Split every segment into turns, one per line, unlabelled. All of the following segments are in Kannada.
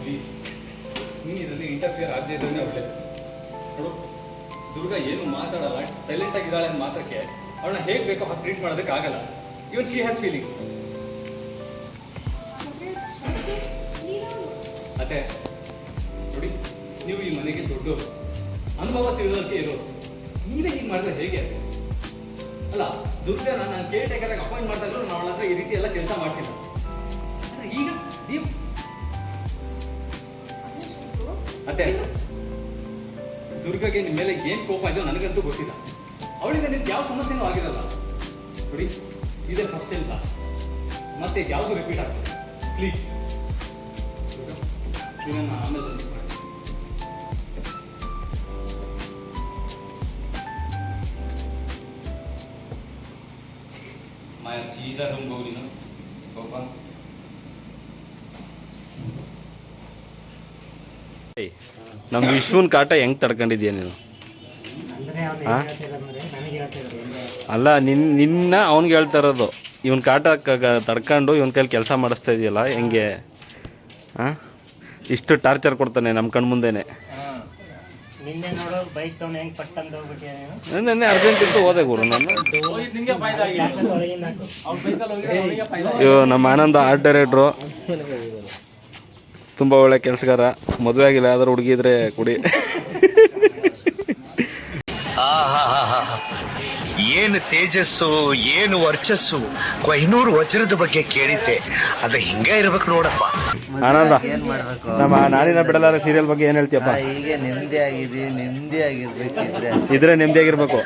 ಪ್ಲೀಸ್ ನೀನು ಇದರಲ್ಲಿ ಇಂಟರ್ಫಿಯರ್ ಆಗದೆ ಇದ್ರೆ ಒಳ್ಳೇದು. ನೋಡು ದುರ್ಗಾ ಏನು ಮಾತಾಡಲ್ಲ ಸೈಲೆಂಟ್ ಆಗಿದ್ದಾಳೆ ಅಂತ ಮಾತ್ರಕ್ಕೆ ಅವಳನ್ನ ಹೇಗೆ ಬೇಕೋ ಹಾಗೆ ಟ್ರೀಟ್ ಮಾಡೋದಕ್ಕೆ ಆಗಲ್ಲ ಇವನ್ ಶಿ ಹ್ಯಾಸ್ ಫೀಲಿಂಗ್ಸ್ ಅತ್ತೆ ನೋಡಿ ನೀವು ಈ ಮನೆಗೆ ದೊಡ್ಡವರು. ಅನುಭವ ತಿಳಿದೋದಕ್ಕೆ ಇರೋರು ನೀವೇ ಹೀಗೆ ಮಾಡಿದ್ರೆ ಹೇಗೆ? ಅಲ್ಲ ದುರ್ಗಾ ನಾನು ಕೇರ್ ಟೇಕರ್ ಆಗಿ ಅಪಾಯಿಂಟ್ ಮಾಡಿದಾಗಲೂ ನಾನು ಹತ್ರ ಈ ರೀತಿ ಎಲ್ಲ ಕೆಲಸ ಮಾಡ್ತಿದ್ದೆ ಈಗ ನೀವು ಅತ್ತೆ, ದುರ್ಗಗೆ ನಿಮ್ಮ ಮೇಲೆ ಏನ್ ಕೋಪ ಇದೆಯೋ ನನಗಂತೂ ಗೊತ್ತಿಲ್ಲ. ಅವಳಿಂದ ನಿಮ್ಗೆ ಯಾವ ಸಮಸ್ಯೆನೂ ಆಗಿರಲ್ಲ. ನೋಡಿ, ಇದೇ ಫಸ್ಟ್ ಟೈಮ್ ಲಾಸ್ಟ್ ಮತ್ತೆ ಯಾವುದು ರಿಪೀಟ್ ಆಗ್ತದೆ? ಪ್ಲೀಸ್ ಇದನ್ನ ಆಮೇಲೆ
ಸೀದಾ ರೂಮ್ಗೆ
ನಮ್ಮ ವಿಶ್ವನ್ ಕಾಟ ಹೆಂಗ್ ತಡ್ಕೊಂಡಿದ್ಯಾ ನೀನು? ಅಲ್ಲ ನಿನ್ ನಿನ್ನ ಅವನ್ಗೆ ಹೇಳ್ತಾ ಇರೋದು. ಇವನ್ ಕಾಟ ತಡ್ಕೊಂಡು ಇವನ್ ಕೈಲಿ ಕೆಲಸ ಮಾಡಿಸ್ತಾ ಇದೆಯಲ್ಲ ಹೆಂಗೆ? ಇಷ್ಟು ಟಾರ್ಚರ್ ಕೊಡ್ತಾನೆ ನಮ್ಮ ಕಣ್ಮುಂದೆನೆ.
ನಿನ್ನೆ ನೋಡೋ ಬೈಕ್ ತಗೊಂಡು ಹೆಂಗ್ ಫಸ್ಟ್ ಅಂತ ಹೋಗ್ಬಿಟ್ಟಿಯ ನೀನು?
ನೆನ್ನೆ ಅರ್ಜೆಂಟ್ ಇತ್ತು ಹೋದೆ ಗುರು ನಾನು. ಅಯ್ಯೋ ನಮ್ಮ ಆನಂದ ಆರ್ಟ್ ಡೈರೆಕ್ಟ್ರು. ತುಂಬ ಒಳ್ಳೆ ಕೆಲಸಗಾರ. ಮದುವೆ ಆಗಿಲ್ಲ ಯಾವ್ದಾರು ಹುಡುಗಿದ್ರೆ ಕುಡಿ.
ಏನು ತೇಜಸ್ಸು ಏನು ವರ್ಚಸ್ಸು ಕೊಹಿನೂರು ವಜ್ರದ ಬಗ್ಗೆ ಕೇಳಿದ್ದೆ. ಅದು ಹಿಂಗ ಇರ್ಬೇಕು ನೋಡಪ್ಪ.
ಆನಂದ
ಏನ್ ಮಾಡ್ಬೇಕು?
ನಮ್ಮ ನಾನಿನ ಬಿಡಲಾರ ಸೀರಿಯಲ್ ಬಗ್ಗೆ ಏನ್ ಹೇಳ್ತೀಯಪ್ಪ?
ಹೀಗೆ ನೆಮ್ಮದಿ ಆಗಿದೀವಿ ನೆಮ್ಮದಿ ಆಗಿರ್ಬೇಕಿದ್ರೆ
ಇದ್ರೆ ನೆಮ್ಮದಿಯಾಗಿರ್ಬೇಕು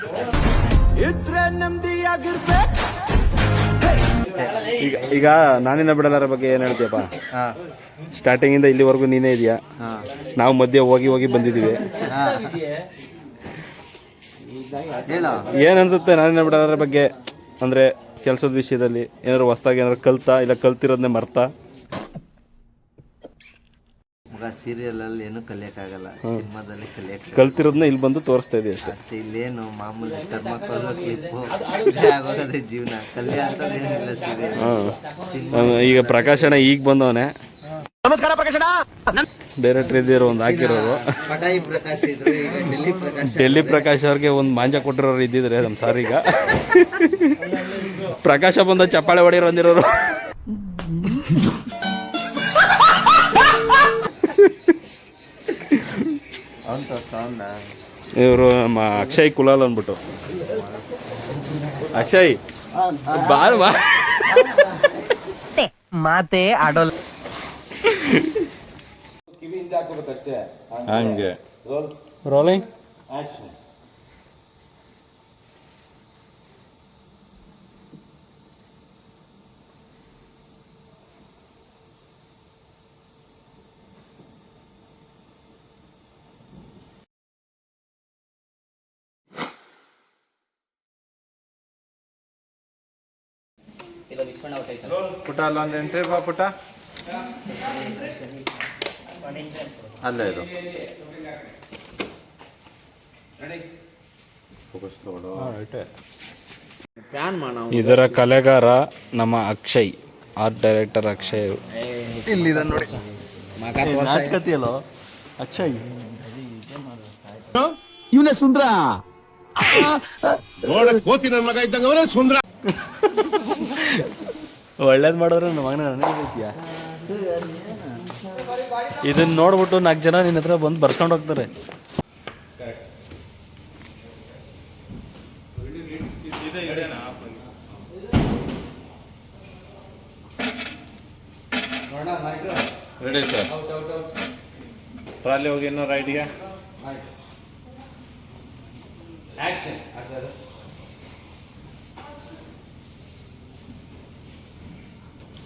ಈಗ ಈಗ ನಾನಿನ ಬಿಡಲಾರ ಬಗ್ಗೆ ಏನ್ ಹೇಳ್ತೀಯಪ್ಪ?
ಹಾ.
ಸ್ಟಾರ್ಟಿಂಗ್ ಇಂದ ಇಲ್ಲಿವರೆಗೂ ನೀನೇ ಇದೆಯಾ? ನಾವು ಮಧ್ಯೆ ಹೋಗಿ ಹೋಗಿ
ಹೇಳ
ಏನ್ ಅನ್ಸುತ್ತೆ ನಾನಿನ ಅದರ ಬಗ್ಗೆ? ಅಂದ್ರೆ ಕೆಲಸದ ವಿಷಯದಲ್ಲಿ ಏನಾದ್ರು ಹೊಸ್ದಾಗಿ ಏನಾದ್ರು ಕಲ್ತಾ ಇಲ್ಲ ಕಲ್ತಿರೋದನ್ನೇ ಮರ್ತಾ?
ಮಗ ಸೀರಿಯಲ್ ಅಲ್ಲಿ ಏನು ಕಲಿಯಕ್ಕಾಗಲ್ಲ. ಸಿನಿಮಾದಲ್ಲಿ ಕಲಿಯಕ್ಕೆ
ಕಲ್ತಿರೋದನ್ನ ಇಲ್ಲಿ ಬಂದು ತೋರಿಸ್ತಾ ಇದೀವಿ ಅಷ್ಟೇ.
ಅಷ್ಟೇ ಇಲ್ಲೇನು ಮಾಮೂಲಿ ಕರ್ಮಕ್ಕಲ್ಲ ಕ್ಲಿಪ್ಪು ಆಗೋಗದೆ ಜೀವನ. ಕಲಿಯ ಅಂತ ಏನಿಲ್ಲ ಸೀರಿಯಲ್
ಹಾ ಈಗ ಪ್ರಕಾಶಣ ಈಗ ಬಂದವನೆ. ಡೈರೆಕ್ಟರ್ ಇದ್ದಿರೋ ಒಂದು ಹಾಕಿರೋರು
ಡೆಲ್ಲಿ ಪ್ರಕಾಶ್
ಡೆಲ್ಲಿ ಪ್ರಕಾಶ್ ಅವ್ರಿಗೆ ಒಂದು ಮಾಂಜ ಕೊಟ್ಟಿರೋರು ಇದ್ದಿದ್ರೆ ನಮ್ಮ ಸಾರ್ ಈಗ. ಪ್ರಕಾಶ ಬಂದ ಚಪ್ಪಾಳೆ ಒಡೆಯರು ಅಂದಿರೋರು. ಇವರು ನಮ್ಮ ಅಕ್ಷಯ್ ಕುಲಾಲ್ ಅಂದ್ಬಿಟ್ಟು. ಅಕ್ಷಯ್ ಬಾರ್ ಬಾ.
ಮಾತೆ ಆಡೋಲ್ಲ.
ಹಂಗೆ ರೋಲಿಂಗ್
ಪುಟ ಅಲ್ಲೊಂದು ಎಂಟ್ರಿ ಬಾ ಪುಟ ಅಲ್ಲ ಇದು.
ಇದರ ಕಲೆಗಾರ ನಮ್ಮ ಅಕ್ಷಯ್ ಆರ್ಟ್ ಡೈರೆಕ್ಟರ್ ಅಕ್ಷಯ್.
ನಾಚ್ಕತಿಯಲ್ಲೋ?
ಅಕ್ಷಯ್. ಒಳ್ಳೇದ್ ಮಾಡೋರು ನಮ್ಮ ಮಗನ ನನಗೆ ಇದನ್ನ ನೋಡ್ಬಿಟ್ಟು ನಾಲ್ಕು ಜನ ನಿನ್ನ ಹತ್ರ ಬಂದು ಬರ್ಕೊಂಡು ಹೋಗ್ತಾರೆ.
ರೆಡಿ ಸರ್ ಟ್ರಾಲಿ ಹೋಗಿ ಇನ್ನೂ ರೈಟ್ಗೆ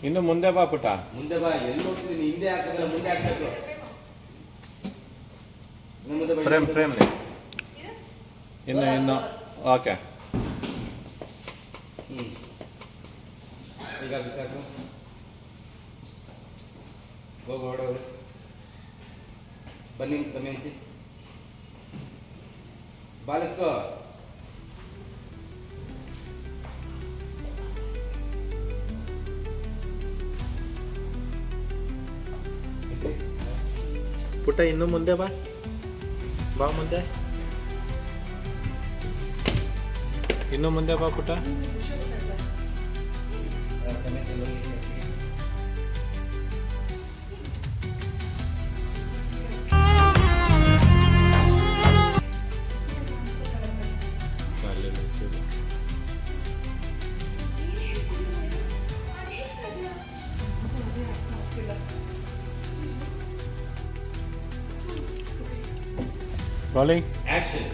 ಇನ್ನು ಮುಂದೆ ಬಾ ಪುಟ
ಮುಂದೆ ಬಾ ಎಲ್ಲಿ ಹೋಗ್ತೀನಿ ಹಿಂದೆ ಹಾಕಿದ್ರೆ ಮುಂದೆ ಹಾಕಬೇಕು. ಇನ್ನು ಮುಂದೆ
ಫ್ರೇಮ್ ಫ್ರೇಮ್ ಇನ್ನು ಇನ್ನು ಓಕೆ.
ಈಗ ಬಿಸಾಕು ಹೋಗಿ ಹೊರಡೋದು ಬನ್ನಿ ಬನ್ನಿ ಅಂತಿ ಬಾಲತ್ಕೋ
ಪುಟ್ಟ ಇನ್ನು ಮುಂದೆ ಬಾ. ಬಾ ಮುಂದೆ. ಇನ್ನು ಮುಂದೆ ಬಾ ಪುಟ್ಟ. Rolling. Action.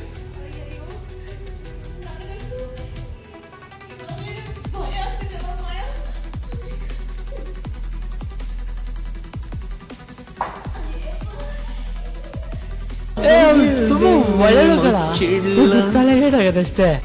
에,
너
무 완료를 가 라. 너무 딸래해 라, 이거 진 짜.